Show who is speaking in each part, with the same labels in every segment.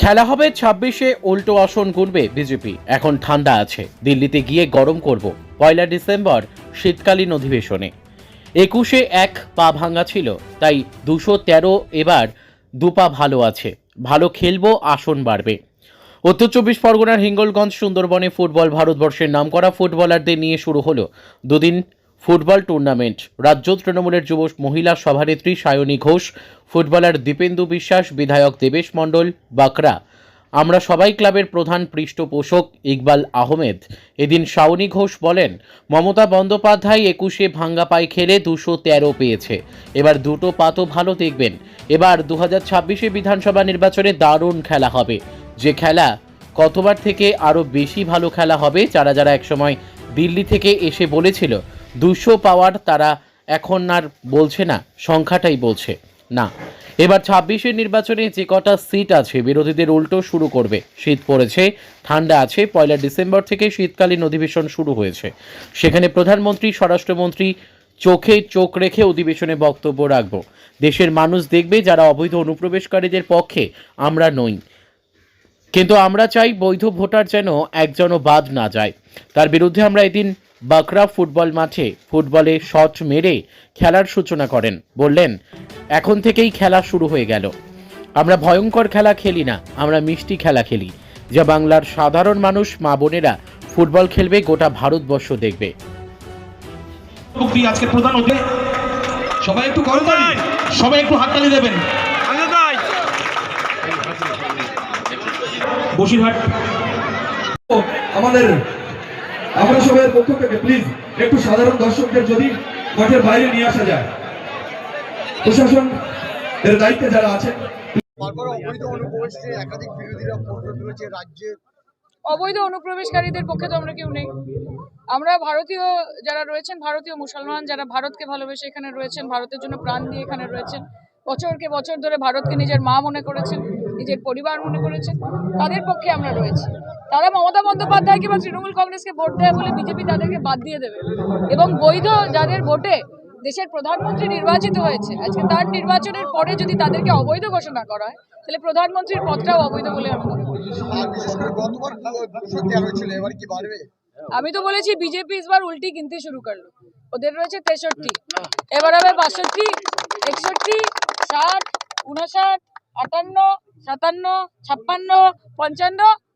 Speaker 1: খেলা হবে ছাব্বিশে উল্টো আসন গুনবে বিজেপি। এখন ঠান্ডা আছে। দিল্লিতে গিয়ে গরম করব। পয়লা ডিসেম্বর, শীতকালীন অধিবেশনে। একুশে এক পা ভাঙা ছিল, তাই দুশো তেরো এবার দুপা ভালো আছে। ভালো খেলব, আসন বাড়বে। উত্তর চব্বিশ পরগনার হিঙ্গলগঞ্জ, সুন্দরবনে ফুটবল, ভারতবর্ষের নামকরা ফুটবলারদের নিয়ে শুরু হলো দুদিন ফুটবল টুর্নামেন্ট। রাজ্য তৃণমূলের যুব মহিলা সভানেত্রী সায়নী ঘোষ, ফুটবলার দীপেন্দু বিশ্বাস, বিধায়ক দেবেশ মণ্ডল বাকরা আমরা সবাই ক্লাবের প্রধান পৃষ্ঠপোষক ইকবাল আহমেদ। এদিন শাওনী ঘোষ বলেন, মমতা বন্দ্যোপাধ্যায় একুশে ভাঙ্গা পাই খেলে দুশো তেরো পেয়েছে। এবার দুটো পাতও ভালো দেখবেন। এবার দু হাজার ছাব্বিশে বিধানসভা নির্বাচনে দারুণ খেলা হবে। যে খেলা কতবার থেকে আরও বেশি ভালো খেলা হবে যারা যারা একসময় দিল্লি থেকে এসে বলেছিল দুশো পাওয়ার তারা এখন আর বলছে না, সংখ্যাটাই বলছে, না। এবার ছাব্বিশের নির্বাচনে যে কটা সিট আছে, বিরোধীদের উল্টো শুরু করবে। শীত পড়েছে, ঠান্ডা আছে, পয়লা ডিসেম্বর থেকে শীতকালীন অধিবেশন শুরু হয়েছে। সেখানে প্রধানমন্ত্রী, স্বরাষ্ট্রমন্ত্রী, চোখে চোখ রেখে অধিবেশনে বক্তব্য রাখব। দেশের মানুষ দেখবে যারা অবৈধ অনুপ্রবেশকারীদের পক্ষে আমরা নই। কিন্তু আমরা চাই বৈধ ভোটার যেন একজনও বাদ না যায়। তার বিরুদ্ধে আমরা এদিন বাকরা ফুটবল মাঠে ফুটবলে শট মেরে খেলার সূচনা করেন। বললেন এখন থেকেই খেলা শুরু হয়ে গেল। আমরা ভয়ঙ্কর খেলা খেলি না আমরা মিষ্টি খেলা খেলি যা বাংলার সাধারণ মানুষ মা বোনেরা ফুটবল খেলবে গোটা ভারতবর্ষ দেখবে।
Speaker 2: আজকে প্রধান সবাই একটু সবাই একটু হাততালি দেবেন। বসিরহাট।
Speaker 3: আমাদের আমরা সবাই পক্ষ থেকে প্লিজ একটু সাধারণ দর্শকদের যদি মাঠের বাইরে নিয়ে আসা যায়। প্রশাসন এর দায়িত্বে যারা আছেন
Speaker 4: অবৈধ অনুপ্রবেশে একাধিক বিরোধীরা প্রতিরোধ করেছে রাজ্যে।
Speaker 5: অবৈধ অনুপ্রবেশকারীদের পক্ষে তো আমরা কেউ নেই। আমরা ভারতীয় যারা রয়েছেন ভারতীয় মুসলমান যারা ভারতকে ভালোবেসে এখানে রয়েছেন ভারতের জন্য প্রাণ দিয়ে এখানে রয়েছেন বছরকে বছর ধরে ভারতকে নিজের মা মনে করেছেন নিজের পরিবার মনে করেছেন তাদের পক্ষে আমরা রয়েছি। তারা মমতা বন্দ্যোপাধ্যায়কে বা তৃণমূল কংগ্রেসকে ভোট দেয় বলে বিজেপি তাদেরকে বাদ দিয়ে দেবে। এবং বৈধ যাদের ভোটে দেশের প্রধানমন্ত্রী নির্বাচিত হয়েছে আজকে তার নির্বাচনের পরে যদি তাদেরকে অবৈধ ঘোষণা করা হয় তাহলে প্রধানমন্ত্রীর পদটাও অবৈধ বলে আমি মনে করি।
Speaker 4: এবার
Speaker 5: আমি তো বলেছি বিজেপি ইসবার উল্টি কিনতে শুরু করল। ওদের রয়েছে তেষট্টি এবার হবে বাষট্টি একষট্টি ষাট উনষাট আটান্ন সাতান্ন ছাপ্পান্ন পঞ্চান্ন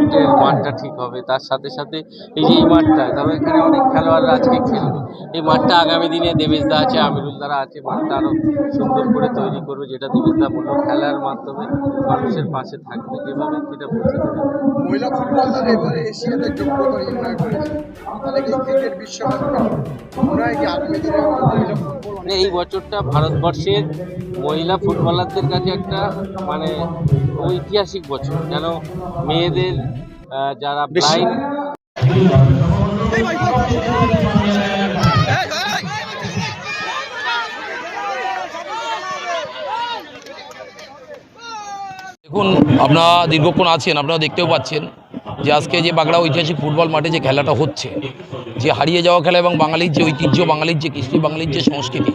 Speaker 6: বসিরহাটের মাঠটা ঠিক হবে তার সাথে সাথে এই যে এই মাঠটা তবে এখানে অনেক খেলোয়াড়রা আজকে খেলবে। এই মাঠটা আগামী দিনে দেবেশদা আছে আমিরুল দ্বারা আছে মাঠটা আরও সুন্দর করে তৈরি করবে যেটা দেবেশদা বলল খেলার মাধ্যমে মানুষের পাশে থাকবে। যেভাবে সেটা বুঝতে দেবে
Speaker 4: মহিলা ফুটবলার এবারে এশিয়াতে যোগ্যতা নির্ণয় করেছে। তাহলে কি ক্রিকেট বিশ্বকাপ মনে হয় কি আগামী দিনে মহিলা ফুটবল
Speaker 6: এই বছরটা ভারতবর্ষের মহিলা ফুটবলারদের কাছে একটা মানে ঐতিহাসিক বছর। যেন মেয়েদের যারা ব্লাইন্ড
Speaker 7: দেখুন আপনারা দীর্ঘক্ষণ আছেন আপনারা দেখতেও পাচ্ছেন যে আজকে যে বাগড়া ঐতিহাসিক ফুটবল মাঠে যে খেলাটা হচ্ছে যে হারিয়ে যাওয়া খেলা এবং বাঙালির যে ঐতিহ্য বাঙালির যে কৃষ্টি বাঙালির যে সংস্কৃতি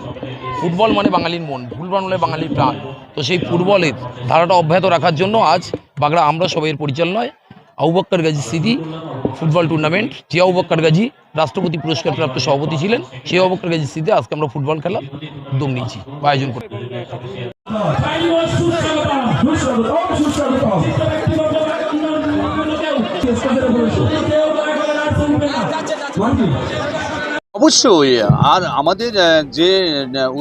Speaker 7: ফুটবল মানে বাঙালির মন ফুটবল মানে বাঙালির প্রাণ। তো সেই ফুটবলের ধারাটা অব্যাহত রাখার জন্য আজ বাগড়া আমরা সবাইয়ের পরিচালনায় আউবাক্কর গাজী স্মৃতি ফুটবল টুর্নামেন্ট যে আউবাক্কর গাজী রাষ্ট্রপতি পুরস্কার প্রাপ্ত সভাপতি ছিলেন, সেই আউবাক্কর গাজী স্মৃতি আজকে আমরা ফুটবল খেলার উদ্যোগ নিয়েছি বা আয়োজন করি।
Speaker 8: অবশ্যই, আর আমাদের যে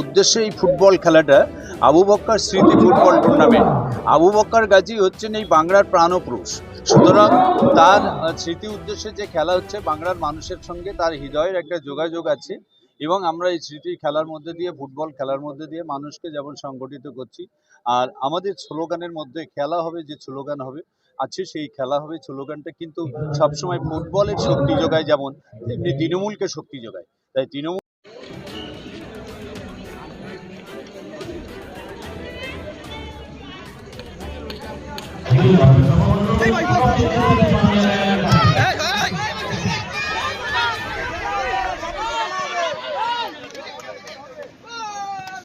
Speaker 8: উদ্দেশ্যে এই ফুটবল খেলাটা আবু বক্কর স্মৃতি ফুটবল টুর্নামেন্ট আবু বক্কর গাজী হচ্ছেন এই বাংলার প্রাণপুরুষ। সুতরাং তার স্মৃতি উদ্দেশ্যে যে খেলা হচ্ছে, বাংলার মানুষের সঙ্গে তার হৃদয়ের একটা যোগাযোগ আছে এবং আমরা এই স্মৃতি খেলার মধ্যে দিয়ে, ফুটবল খেলার মধ্যে দিয়ে মানুষকে যেমন সংগঠিত করছি, আর আমাদের স্লোগানের মধ্যে খেলা হবে যে স্লোগান হবে, আছে সেই খেলা হবে, স্লোগানটা কিন্তু সবসময় ফুটবলের শক্তি যোগায়, যেমন তেমনি তৃণমূলকে শক্তি যোগায়। তাই তৃণমূল